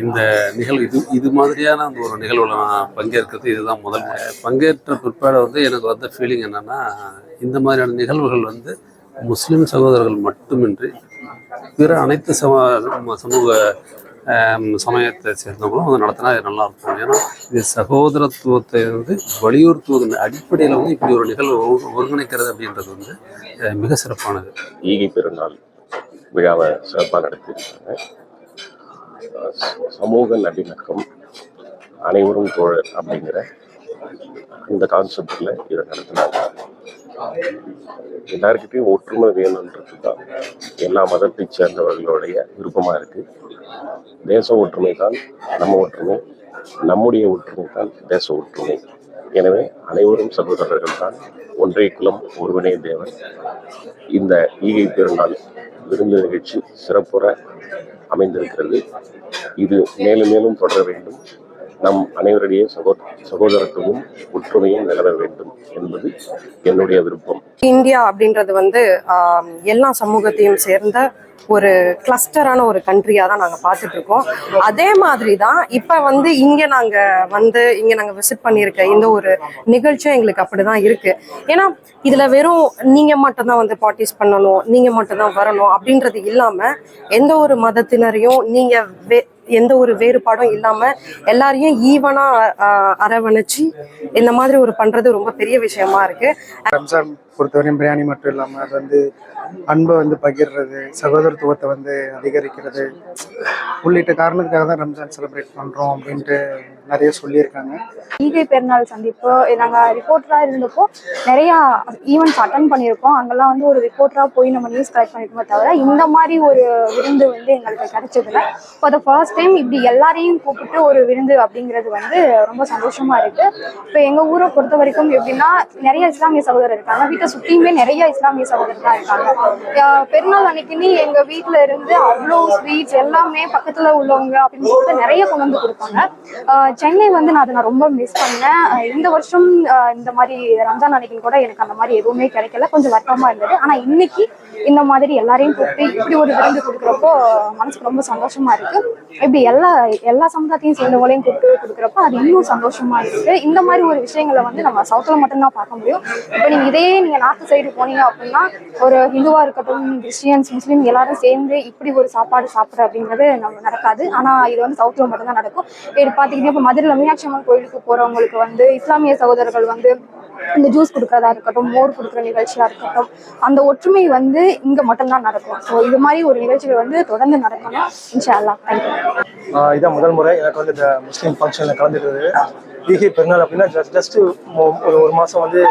இந்த நிகழ்வு இது இது மாதிரியான அந்த ஒரு நிகழ்வில் நான் பங்கேற்கிறது இதுதான் முதல் முறை. பங்கேற்ற பிற்பாடு வந்து எனக்கு வந்த ஃபீலிங் என்னென்னா இந்த மாதிரியான நிகழ்வுகள் வந்து முஸ்லீம் சகோதரர்கள் மட்டுமின்றி பிற அனைத்து சம சமூக சமயத்தை சேர்ந்தவங்களும் வந்து நடத்தினா இது நல்லா இருக்கும். ஏன்னா இது சகோதரத்துவத்தை வந்து வலியுறுத்துவதன் அடிப்படையில் வந்து இப்படி ஒரு நிகழ்வு ஒரு- ஒருங்கிணைக்கிறது அப்படின்றது வந்து மிக சிறப்பானது. ஈகை பெருநாள் விழாவை சிறப்பாக நடத்தியிருக்காங்க. சமூக நல்லிணக்கம் அனைவரும் தோழர் அப்படிங்கிற இந்த கான்செப்டில் இதை நடத்தினாங்க. எல்லாருக்கிட்டையும் ஒற்றுமை வேணுன்றது தான் எல்லா மதத்தை சேர்ந்தவர்களுடைய விருப்பமாக இருக்குது தேச ஒற்றுமை தான் நம்ம ஒற்றுமை நம்முடைய ஒற்றுமை தான் தேச ஒற்றுமை. எனவே அனைவரும் சகோதரர்கள் தான் ஒன்றே குலம் ஒருவனே தேவன். இந்த ஈகை பெருநாள் விருந்து நிகழ்ச்சி சிறப்புற அமைந்திருக்கிறது. இது மேலும் மேலும் தொடர வேண்டும். நம் அனைவருடைய சகோ சகோதரத்துவமும் ஒற்றுமையும் நிலவ வேண்டும் என்பது என்னுடைய விருப்பம். இந்தியா அப்படின்றது வந்து எல்லா சமூகத்தையும் சேர்ந்த ஒரு கிளஸ்டரான ஒரு கண்ட்ரியாக தான் நாங்கள் பார்த்துட்டு இருக்கோம் அதே மாதிரி தான் இப்போ வந்து இங்கே நாங்கள் வந்து இங்கே நாங்கள் விசிட் பண்ணியிருக்க இந்த ஒரு நிகழ்ச்சியும் எங்களுக்கு அப்படி தான் இருக்குது ஏன்னா இதில் வெறும் நீங்கள் மட்டும்தான் வந்து பார்ட்டிஸ் பண்ணணும் நீங்கள் மட்டும்தான் வரணும் அப்படின்றது இல்லாமல் எந்த ஒரு மதத்தினரையும் நீங்கள் வே எந்த ஒரு வேறுபாடும் இல்லாமல் எல்லாரையும் ஈவனாக அரவணைச்சு இந்த மாதிரி ஒரு பண்ணுறது ரொம்ப பெரிய விஷயமா இருக்குது ரம்ஜான் பொறுத்தவரையும் பிரியாணி மட்டும் இல்லாமல் அது வந்து அன்பை வந்து பகிர்றது சகோதரத்துவத்தை வந்து அதிகரிக்கிறது உள்ளிட்ட காரணத்துக்காக தான் ரம்ஜான் செலிப்ரேட் பண்ணுறோம் அப்படின்ட்டு நிறைய சொல்லியிருக்காங்க. ஈகை பெருநாள் சந்திப்பு நாங்கள் ரிப்போர்ட்டராக இருந்தப்போ நிறையா ஈவெண்ட்ஸ் அட்டன் பண்ணியிருக்கோம். அங்கெல்லாம் வந்து ஒரு ரிப்போர்ட்டராக போய் நம்ம நியூஸ் கலெக்ட் பண்ணிருக்கோமே தவிர இந்த மாதிரி ஒரு விருந்து வந்து எங்களுக்கு கிடைச்சதுல ஃபார் த ஃபர்ஸ்ட் டைம் இப்படி எல்லாரையும் கூப்பிட்டு ஒரு விருந்து அப்படிங்கிறது வந்து ரொம்ப சந்தோஷமாக இருக்கு. இப்போ எங்கள் ஊரை பொறுத்த வரைக்கும் எப்படின்னா நிறைய இஸ்லாமிய சகோதரர் இருக்காங்க. வீட்டை சுற்றியுமே நிறைய இஸ்லாமிய சகோதரர் தான் இருக்காங்க பெருநாள் அன்னைக்குன்னு எங்கள் வீட்டில் இருந்து அவ்வளோ ஸ்வீட்ஸ் எல்லாமே பக்கத்தில் உள்ளவங்க அப்படின்னு சொல்லிட்டு நிறைய கொண்டு வந்து கொடுப்பாங்க. சென்னை வந்து நான் அதை நான் ரொம்ப மிஸ் பண்ணேன். இந்த வருஷம் இந்த மாதிரி ரம்ஜான் அன்னைக்குன்னு கூட எனக்கு அந்த மாதிரி எதுவுமே கிடைக்கல. கொஞ்சம் வருத்தமா இருந்தது. ஆனா இன்னைக்கு இந்த மாதிரி எல்லாரையும் கூப்பிட்டு இப்படி ஒரு விருந்து கொடுக்குறப்போ மனசுக்கு ரொம்ப சந்தோஷமா இருக்கு. இப்படி எல்லா எல்லா சமுதாயத்தையும் சேர்ந்தவங்களையும் கூப்பிட்டு கொடுக்குறப்போ அது இன்னும் சந்தோஷமா இருக்கு. இந்த மாதிரி ஒரு விஷயங்களை வந்து நம்ம சவுத்துல மட்டும்தான் பார்க்க முடியும். இப்போ நீங்க இதே நீங்க நார்த்து சைடு போனீங்க அப்படின்னா ஒரு ஹிந்துவா இருக்கட்டும் கிறிஸ்டியன்ஸ் முஸ்லீம் எல்லாரும் சேர்ந்து இப்படி ஒரு சாப்பாடு சாப்பிட்ற அப்படிங்கிறது நம்ம நடக்காது. ஆனா இது வந்து சவுத்துல மட்டும்தான் நடக்கும். இது பாத்தீங்கன்னா இப்போ மதுரையில் மீனாட்சி அம்மன் கோயிலுக்கு போகிறவங்களுக்கு வந்து இஸ்லாமிய சகோதரர்கள் வந்து இந்த ஜூஸ் கொடுக்குறதா இருக்கட்டும் மோர் கொடுக்குற நிகழ்ச்சியாக இருக்கட்டும் அந்த ஒற்றுமை வந்து இங்கே மட்டும்தான் நடக்கும். ஸோ இது மாதிரி ஒரு நிகழ்ச்சிகள் வந்து தொடர்ந்து நடக்கணும். இன்ஷா அல்லா தேங்க்யூ இதான் முதல் முறை எனக்கு வந்து இந்த முஸ்லீம் ஃபங்க்ஷனில் கலந்துக்கிறது. ஈகை பெருநாள் அப்படின்னா ஜஸ்ட் ஜஸ்ட் ஒரு ஒரு மாதம் வந்து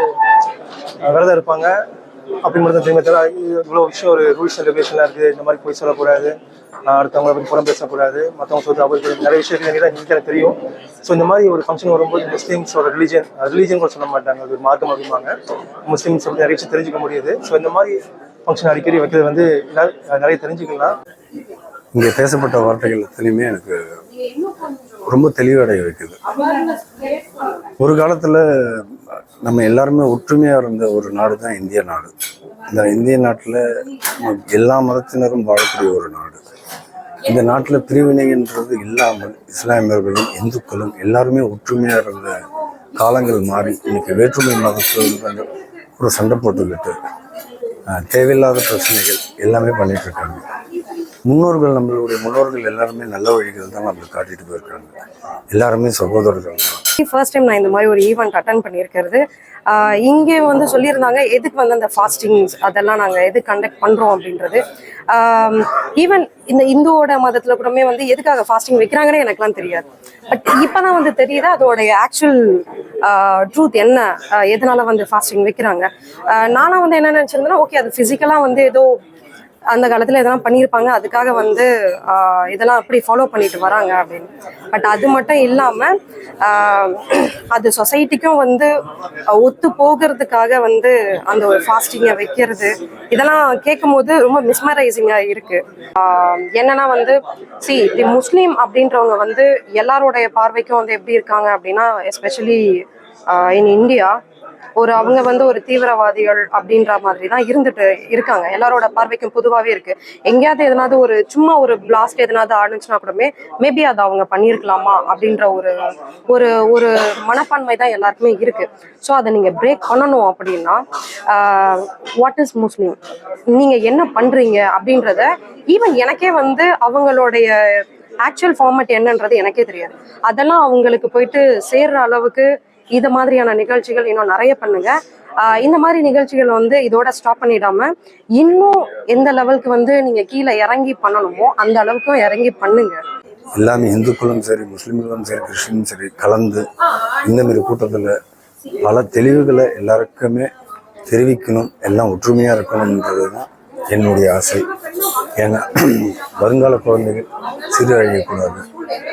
விரதம் இருப்பாங்க. அப்படி மட்டும் தான் தெரியுமே தவிர இவ்வளோ விஷயம் ஒரு ரூல்ஸ் அண்ட் ரெகுலேஷன்லாம் இருக்குது. இந்த மாதிரி போய் சொல்லக்கூடாது. அடுத்தவங்களை பற்றி புறம் பேசக்கூடாது. மற்றவங்க சொல்லி அவருக்கு நிறைய விஷயம் தான் எனக்கு தெரியும். ஸோ இந்த மாதிரி ஒரு ஃபங்க்ஷன் வரும்போது முஸ்லீம்ஸோட ரிலீஜன் ரிலீஜன் கூட சொல்ல மாட்டாங்க. அது ஒரு மார்க்கம் அப்படிம்பாங்க. முஸ்லீம்ஸ் அப்படி நிறைய விஷயம் தெரிஞ்சுக்க முடியுது. ஸோ இந்த மாதிரி ஃபங்க்ஷன் அடிக்கடி வைக்கிறது வந்து நிறைய தெரிஞ்சுக்கலாம். இங்கே பேசப்பட்ட வார்த்தைகள் எத்தனையுமே எனக்கு ரொம்ப தெளிவடைய வைக்குது. ஒரு காலத்தில் நம்ம எல்லாருமே ஒற்றுமையாக இருந்த ஒரு நாடு தான் இந்திய நாடு. இந்த இந்திய நாட்டில் எல்லா மதத்தினரும் வாழக்கூடிய ஒரு நாடு. இந்த நாட்டில் பிரிவினைன்றது இல்லாமல் இஸ்லாமியர்களும் இந்துக்களும் எல்லாருமே ஒற்றுமையாக இருந்த காலங்கள் மாறி இன்னைக்கு வேற்றுமை மதத்தில் ஒரு சண்டை போட்டுக்கிட்டு தேவையில்லாத பிரச்சனைகள் எல்லாமே பண்ணிகிட்ருக்காங்க இருக்காங்க. முன்னோர்கள் நம்மளுடைய முன்னோர்கள் எல்லாருமே நல்ல வழிகள் தான் நம்மளுக்கு காட்டிட்டு போயிருக்காங்க. எல்லாருமே சகோதரர்கள் ஃபர்ஸ்ட் டைம் நான் இந்த மாதிரி ஒரு ஈவெண்ட் அட்டன் பண்ணியிருக்கிறது. இங்கே வந்து சொல்லியிருந்தாங்க எதுக்கு வந்து அந்த ஃபாஸ்டிங்ஸ் அதெல்லாம் நாங்கள் எது கண்டக்ட் பண்ணுறோம் அப்படின்றது. ஈவன் இந்த இந்துவோட மதத்தில் கூடமே வந்து எதுக்காக ஃபாஸ்டிங் வைக்கிறாங்கன்னு எனக்குலாம் தெரியாது. பட் இப்போ தான் வந்து தெரியுது அதோடைய ஆக்சுவல் ட்ரூத் என்ன எதனால வந்து ஃபாஸ்டிங் வைக்கிறாங்க. நானாக வந்து என்ன நினச்சிருந்தேன்னா ஓகே அது ஃபிசிக்கலாக வந்து ஏதோ அந்த காலத்தில் இதெல்லாம் பண்ணியிருப்பாங்க. அதுக்காக வந்து இதெல்லாம் அப்படி ஃபாலோ பண்ணிட்டு வராங்க அப்படின்னு. பட் அது மட்டும் இல்லாமல் அது சொசைட்டிக்கும் வந்து ஒத்து போகிறதுக்காக வந்து அந்த ஒரு ஃபாஸ்டிங்கை வைக்கிறது இதெல்லாம் கேட்கும்போது ரொம்ப மிஸ்மரைசிங்காக இருக்குது என்னன்னா வந்து சி இப்படி முஸ்லீம் அப்படின்றவங்க வந்து எல்லாருடைய பார்வைக்கும் வந்து எப்படி இருக்காங்க அப்படின்னா எஸ்பெஷலி இன் இந்தியா ஒரு அவங்க வந்து ஒரு தீவிரவாதிகள் அப்படின்ற மாதிரி தான் இருந்துட்டு இருக்காங்க. எல்லாரோட பார்வைக்கும் பொதுவாகவே இருக்கு. எங்கேயாவது எதனாவது ஒரு சும்மா ஒரு பிளாஸ்ட் எதனாவது ஆடுச்சுன்னா கூடமே மேபி அதை அவங்க பண்ணியிருக்கலாமா அப்படின்ற ஒரு ஒரு ஒரு மனப்பான்மை தான் எல்லாருக்குமே இருக்கு. ஸோ அதை நீங்க பிரேக் பண்ணணும் அப்படின்னா வாட் இஸ் முஸ்லீம் நீங்க என்ன பண்றீங்க அப்படின்றத ஈவன் எனக்கே வந்து அவங்களுடைய ஆக்சுவல் ஃபார்மேட் என்னன்றது எனக்கே தெரியாது. அதெல்லாம் அவங்களுக்கு போயிட்டு சேர்ற அளவுக்கு இது மாதிரியான நிகழ்ச்சிகள் இன்னும் நிறைய பண்ணுங்க. இந்த மாதிரி நிகழ்ச்சிகள் வந்து இதோட ஸ்டாப் பண்ணிடாம இன்னும் எந்த லெவலுக்கு வந்து நீங்க கீழே இறங்கி பண்ணணுமோ அந்த அளவுக்கும் இறங்கி பண்ணுங்க. எல்லாமே இந்துக்களும் சரி முஸ்லீம்களும் சரி கிறிஸ்டினும் சரி கலந்து இந்த மாதிரி கூட்டத்தில் பல தெளிவுகளை எல்லாருக்குமே தெரிவிக்கணும் எல்லாம் ஒற்றுமையாக இருக்கணுன்றது தான் என்னுடைய ஆசை. ஏன்னா வருங்கால குழந்தைகள் சீரழியக்கூடாது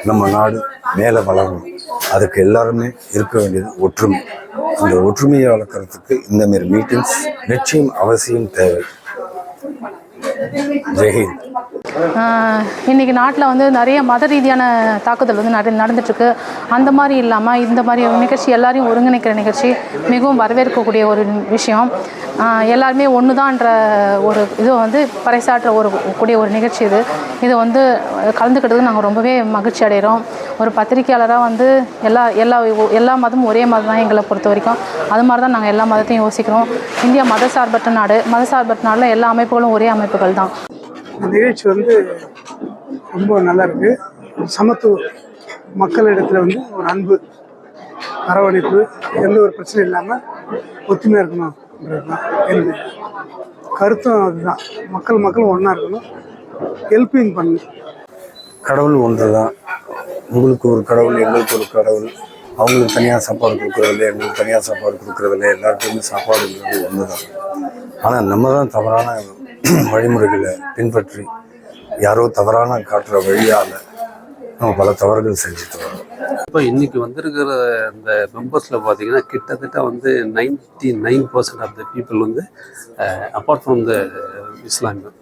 நம்ம நாடு மேலே வளரணும். அதுக்கு எல்லாருமே இருக்க வேண்டியது ஒற்றுமை. இந்த ஒற்றுமையை வளர்க்குறதுக்கு இந்தமாரி மீட்டிங்ஸ் நிச்சயம் அவசியம் தேவை. ஜெய்ஹிந்த் இன்றைக்கி இன்னைக்கு நாட்டில் வந்து நிறைய மத ரீதியான தாக்குதல் வந்து நட நடந்துட்டுருக்கு. அந்த மாதிரி இல்லாமல் இந்த மாதிரி ஒரு நிகழ்ச்சி எல்லாரையும் ஒருங்கிணைக்கிற நிகழ்ச்சி மிகவும் வரவேற்கக்கூடிய ஒரு விஷயம். எல்லாருமே ஒன்று தான்ற ஒரு இது வந்து பறைசாற்ற ஒரு கூடிய ஒரு நிகழ்ச்சி இது. இது வந்து கலந்துக்கிட்டதுக்கு நாங்கள் ரொம்பவே மகிழ்ச்சி அடைகிறோம் ஒரு பத்திரிக்கையாளராக வந்து எல்லா எல்லா எல்லா மதமும் ஒரே மதம் தான் எங்களை பொறுத்த வரைக்கும். அது மாதிரி தான் நாங்கள் எல்லா மதத்தையும் யோசிக்கிறோம். இந்தியா மதசார்பற்ற நாடு. மதசார்பற்ற நாடில் எல்லா அமைப்புகளும் ஒரே அமைப்புகள் தான் இந்த நிகழ்ச்சி வந்து ரொம்ப நல்லா இருக்கு சமத்துவம் மக்களிடத்துல வந்து ஒரு அன்பு அரவணைப்பு எந்த ஒரு பிரச்சனையும் இல்லாமல் ஒத்துமையாக இருக்கணும் தான் என்னுடைய கருத்தும் அதுதான். மக்கள் மக்களும் ஒன்றா இருக்கணும். ஹெல்ப்பிங் பண்ணு கடவுள் ஒன்று தான் உங்களுக்கு ஒரு கடவுள் எங்களுக்கு ஒரு கடவுள். அவங்களுக்கு தனியாக சாப்பாடு கொடுக்குறதில்ல எங்களுக்கு தனியாக சாப்பாடு கொடுக்குறதில்ல எல்லாருக்குமே சாப்பாடுங்கிறது ஒன்று தான் ஆனால் நம்ம தான் தவறான வழிமுறைகளை பின்பற்றி யாரோ தவறான காட்டுற வழியால் நம்ம பல தவறுகள் செஞ்சுட்டு வரோம். இப்போ இன்னைக்கு வந்திருக்கிற அந்த மெம்பர்ஸில் பார்த்தீங்கன்னா கிட்டத்தட்ட வந்து ninety nine percent of the people வந்து அப்பார்ட் ஃப்ரம் த இஸ்லாமியம்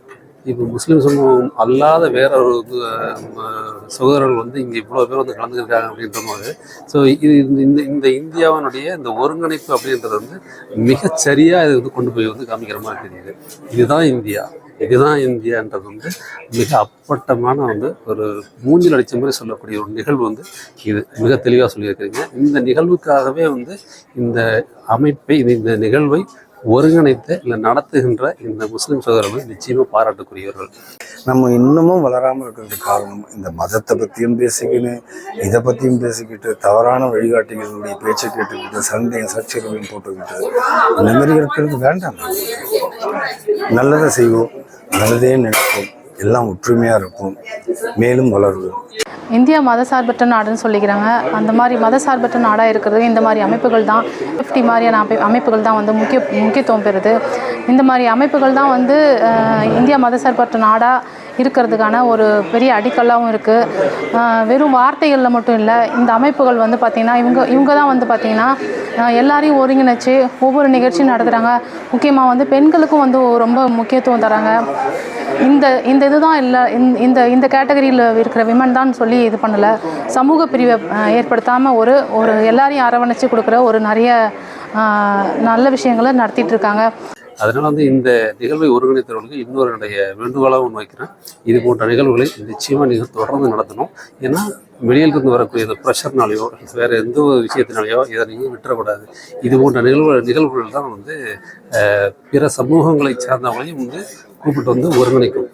இப்போ முஸ்லீம் சமூகம் அல்லாத வேற ஒரு சகோதரர்கள் வந்து இங்கே இவ்வளோ பேர் வந்து கலந்துருக்காங்க அப்படின்ற போது ஸோ இது இந்த- இந்த இந்த இந்தியாவினுடைய இந்த ஒருங்கிணைப்பு அப்படின்றது வந்து மிகச்சரியாக இது வந்து கொண்டு போய் வந்து காமிக்கிற மாதிரி தெரியுது. இதுதான் இந்தியா. இதுதான் இந்தியான்றது வந்து மிக அப்பட்டமான வந்து ஒரு மூஞ்சில் அடித்த மாதிரி சொல்லக்கூடிய ஒரு நிகழ்வு வந்து இது. மிக தெளிவாக சொல்லியிருக்கிறீங்க. இந்த நிகழ்வுக்காகவே வந்து இந்த அமைப்பை இந்த நிகழ்வை ஒருங்கிணைத்து இல்லை நடத்துகின்ற இந்த முஸ்லீம் சகோதரர்கள் நிச்சயமாக பாராட்டுக்குரியவர்கள். நம்ம இன்னமும் வளராமல் இருக்கிறதுக்கு காரணம் இந்த மதத்தை பற்றியும் பேசிக்கின்னு இதை பற்றியும் பேசிக்கிட்டு தவறான வழிகாட்டிகளுடைய பேச்சை கேட்டுக்கிட்டு சண்டையும் சர்ச்சைகளையும் போட்டுக்கிட்டு இந்த மாதிரி இருக்கிறது வேண்டாம். நல்லதை செய்வோம் நல்லதே நினைப்போம் எல்லாம் ஒற்றுமையாக இருப்போம் மேலும் வளருவோம். இந்தியா மதசார்பற்ற நாடுன்னு சொல்லிக்கிறாங்க. அந்த மாதிரி மதசார்பற்ற நாடாக இருக்கிறது இந்த மாதிரி அமைப்புகள் தான். ஃபிஃப்டி மாதிரியான அமைப்புகள் தான் வந்து முக்கிய முக்கியத்துவம் பெறுது. இந்த மாதிரி அமைப்புகள் தான் வந்து இந்தியா மதசார்பற்ற நாடாக இருக்கிறதுக்கான ஒரு பெரிய அடிக்கல்லாகவும் இருக்குது வெறும் வார்த்தைகளில் மட்டும் இல்லை இந்த அமைப்புகள் வந்து பார்த்திங்கன்னா இவங்க இவங்க தான் வந்து பார்த்திங்கன்னா எல்லாரையும் ஒருங்கிணைச்சு ஒவ்வொரு நிகழ்ச்சியும் நடத்துகிறாங்க முக்கியமாக வந்து பெண்களுக்கும் வந்து ரொம்ப முக்கியத்துவம் தராங்க. இந்த இந்த இதுதான் இல்லை இந்த- இந்த இந்த கேட்டகரியில் இருக்கிற விமன் தான் சொல்லி இது பண்ணலை. சமூக பிரிவை ஏற்படுத்தாமல் ஒரு ஒரு எல்லாரையும் அரவணைச்சு கொடுக்குற ஒரு நிறைய நல்ல விஷயங்களை நடத்திட்டு இருக்காங்க. அதனால் வந்து இந்த நிகழ்வை ஒருங்கிணைத்தவர்களுக்கு இன்னொரு என்னுடைய வேண்டுகோளாக ஒன்று வைக்கிறேன். இது போன்ற நிகழ்வுகளை நிச்சயமாக நீங்கள் தொடர்ந்து நடத்தணும். ஏன்னா வெளியிலிருந்து வரக்கூடிய இந்த ப்ரெஷர்னாலேயோ வேறு எந்த ஒரு விஷயத்தினாலையோ இதை நீங்கள் விட்டுறக்கூடாது. இது போன்ற நிகழ்வு நிகழ்வுகள் தான் வந்து பிற சமூகங்களை சார்ந்தவங்களையும் வந்து கூப்பிட்டு வந்து ஒருங்கிணைக்கும்.